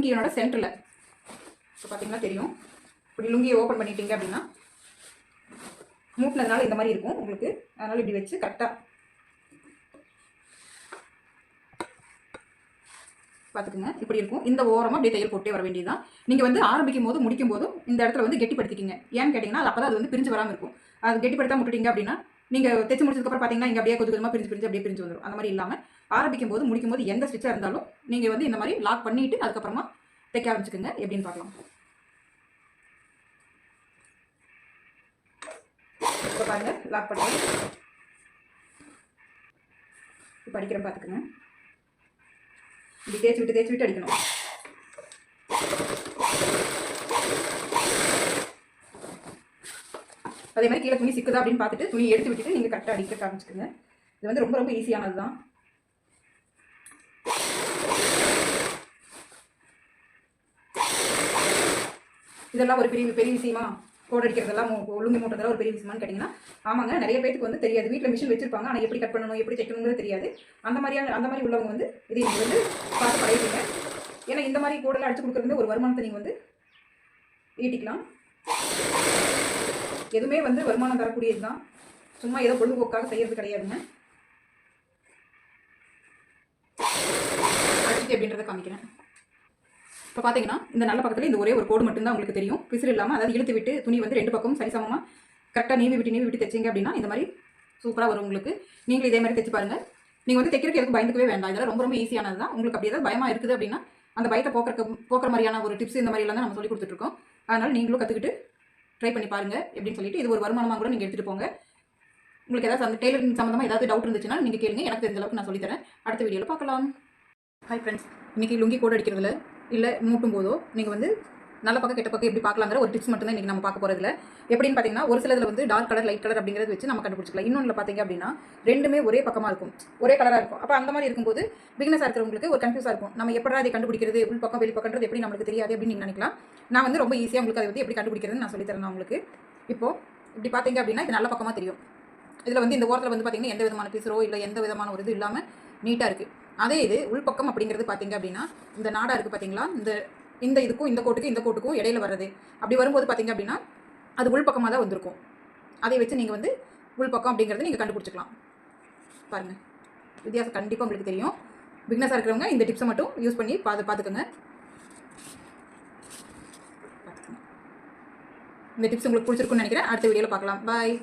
லுங்கியோட சென்டரில் இப்போ பார்த்தீங்கன்னா தெரியும். இப்படி லுங்கியை ஓப்பன் பண்ணிட்டீங்க அப்படின்னா மூட்டினதுனால இந்த மாதிரி இருக்கும் உங்களுக்கு. அதனால் இப்படி வச்சு கரெக்டாக பார்த்துக்குங்க. இப்படி இருக்கும். இந்த ஓரமாக அப்படியே தையல் போட்டே வர வேண்டியதுதான். நீங்கள் வந்து ஆரம்பிக்கும் போது முடிக்கும் போதும் இந்த இடத்துல வந்து கெட்டிப்படுத்திக்கிங்க. ஏன்னு கேட்டிங்கன்னா அது அப்போ அது வந்து பிரிஞ்சு வராமல் இருக்கும். அது கெட்டிப்படுத்தா முட்டுட்டீங்க அப்படின்னா நீங்கள் தைச்சு முடிச்சதுக்கப்புறம் பார்த்தீங்கன்னா இங்கே அப்படியே கொஞ்சம் கொஞ்சமாக பிரிஞ்சு பிரிஞ்சு அப்படியே பிரிஞ்சு வந்துடும் அந்த மாதிரி இல்லாமல் ஆரம்பிக்கும் போது முடிக்கும் போது எந்த ஸ்டிச்சாக இருந்தாலும் நீங்கள் வந்து இந்த மாதிரி லாக் பண்ணிவிட்டு அதுக்கப்புறமா தைக்க ஆரம்பிச்சுக்கோங்க. எப்படின்னு பார்க்கலாம். இப்போ பாருங்க லாக் பண்ணி இப்போ அடிக்கிறேன் பார்த்துக்குங்க இப்படி தேய்ச்சி விட்டு தேய்ச்சி விட்டு அடிக்கணும். அதே மாதிரி கீழே துணி சிக்குதா அப்படின்னு பார்த்துட்டு துணி எடுத்து விட்டுட்டு நீங்கள் கரெக்டாக அடிக்க ஆரம்பிச்சுக்கோங்க. இது வந்து ரொம்ப ரொம்ப ஈஸியானது தான். இதெல்லாம் ஒரு பெரிய பெரிய விஷயமா? கோட் அடிக்கிறதெல்லாம் ஒழுங்கு மூட்டதெல்லாம் ஒரு பெரிய விஷயமான்னு கேட்டிங்கன்னா ஆமாங்க நிறைய பேருக்கு வந்து தெரியாது. வீட்டில் மிஷின் வச்சிருப்பாங்க. ஆனால் எப்படி கட் பண்ணணும் எப்படி தைக்கணுங்கிறது தெரியாது. அந்த மாதிரியான அந்த மாதிரி உள்ளவங்க வந்து இதை நீங்கள் வந்து பார்த்து பழகிட்டீங்க ஏன்னா இந்த மாதிரி கோடெல்லாம் அடிச்சு கொடுக்குறது வந்து ஒரு வருமானத்தை நீங்கள் வந்து ஈட்டிக்கலாம். எதுவுமே வந்து வருமானம் தரக்கூடியது தான் சும்மா ஏதோ பொழுதுபோக்காக செய்யறது கிடையாதுங்க. அப்படின்றத காமிக்கிறேன். இப்போ பார்த்தீங்கன்னா இந்த நல்ல பக்கத்தில் இந்த ஒரே ஒரு கோடு மட்டும்தான் உங்களுக்கு தெரியும். பிசிறு இல்லாமல் அதாவது இழுத்து விட்டு துணி வந்து ரெண்டு பக்கமும் சரிசமமாக கரெக்டாக நீவி விட்டு நீவி விட்டு தைச்சிங்க அப்படின்னா இந்த மாதிரி சூப்பராக வரும் உங்களுக்கு. நீங்களும் இதே மாதிரி தைச்சு பாருங்கள் நீங்கள் வந்து தைக்கிறதுக்கு எதுக்கு பயந்துக்கவே வேண்டாம். இதெல்லாம் ரொம்ப ரொம்ப ஈஸியானது தான் உங்களுக்கு அப்படி ஏதாவது பயமாக இருக்குது அப்படின்னா அந்த பயத்தை போக்குற போக்குற மாதிரியான ஒரு டிப்ஸ் இந்த மாதிரிலாம் தான் நம்ம சொல்லி கொடுத்துட்ருக்கோம் அதனால் நீங்களும் கற்றுக்கிட்டு ட்ரை பண்ணி பாருங்க. எப்படின்னு சொல்லிட்டு இது ஒரு வருமானமாக கூட நீங்கள் எடுத்துகிட்டு போங்க. உங்களுக்கு ஏதாவது அந்த டெய்லரிங் சம்மந்தமாக ஏதாவது டவுட் இருந்துச்சுன்னா நீங்கள் கேளுங்க. எனக்கு தெரிஞ்ச அளவுக்கு நான் சொல்லித்தரேன் அடுத்த வீடியோவில் பார்க்கலாம். ஹாய் ஃப்ரெண்ட்ஸ் இன்றைக்கி லுங்கி கோட் அடிக்கிறதுல இல்லை மூட்டும் போதோ நீங்கள் வந்து நல்ல பக்கம் கெட்ட பக்கம் எப்படி பார்க்கலாங்கிற ஒரு டிப்ஸ் மட்டும் தான் இன்றைக்கி நம்ம பார்க்க போகிறதுல எப்படின்னு பார்த்தீங்கன்னா ஒரு சிலதில் வந்து டார்க் கலர் லைட் கலர் அப்படிங்கிறது வச்சு நம்ம கண்டுபிடிச்சிக்கலாம். இன்னொன்று பார்த்தீங்க அப்படின்னா ரெண்டுமே ஒரே பக்கமாக இருக்கும். ஒரே கலராக இருக்கும். அப்போ அந்த மாதிரி இருக்கும்போது பிகினஸாக இருக்கிறவங்களுக்கு ஒரு கன்ஃபியூஸாக இருக்கும். நம்ம எப்படா அதை கண்டுபிடிக்கிறது உள் பக்கம் வெளி பக்கம்ன்றது எப்படி நம்மளுக்கு தெரியாது அப்படின்னு நீங்கள் நினைக்கலாம். நான் வந்து ரொம்ப ஈஸியாக உங்களுக்கு அதை வந்து எப்படி கண்டுபிடிக்கிறதுன்னு நான் சொல்லித்தரேன் தரேன் உங்களுக்கு. இப்போது இப்படி பார்த்தீங்க அப்படின்னா இது நல்ல பக்கமாக தெரியும். இதில் வந்து இந்த ஓரத்தில் வந்து பார்த்தீங்கன்னா எந்த விதமான பிசுரோ இல்லை எந்த விதமான ஒரு இது இல்லாமல் நீட்டாக இருக்குது அதே இது உள்பக்கம் அப்படிங்கிறது பார்த்தீங்க அப்படின்னா இந்த நாடாக இருக்குது பார்த்தீங்களா இந்த இந்த இதுக்கும் இந்த கோட்டுக்கும் இந்த கோட்டுக்கும் இடையில வர்றது. அப்படி வரும்போது பார்த்தீங்க அப்படின்னா அது உள்பக்கமாக தான் வந்திருக்கும். அதை வச்சு நீங்கள் வந்து உள்பக்கம் அப்படிங்கிறத நீங்கள் கண்டுபிடிச்சிக்கலாம். பாருங்கள் வித்தியாசம் கண்டிப்பாக உங்களுக்கு தெரியும். பிக்னஸாக இருக்கிறவங்க இந்த டிப்ஸை மட்டும் யூஸ் பண்ணி பார்த்து பார்த்துக்கோங்க இந்த டிப்ஸ் உங்களுக்கு பிடிச்சிருக்குன்னு நினைக்கிறேன். அடுத்த வீடியோவில் பார்க்கலாம் பாய்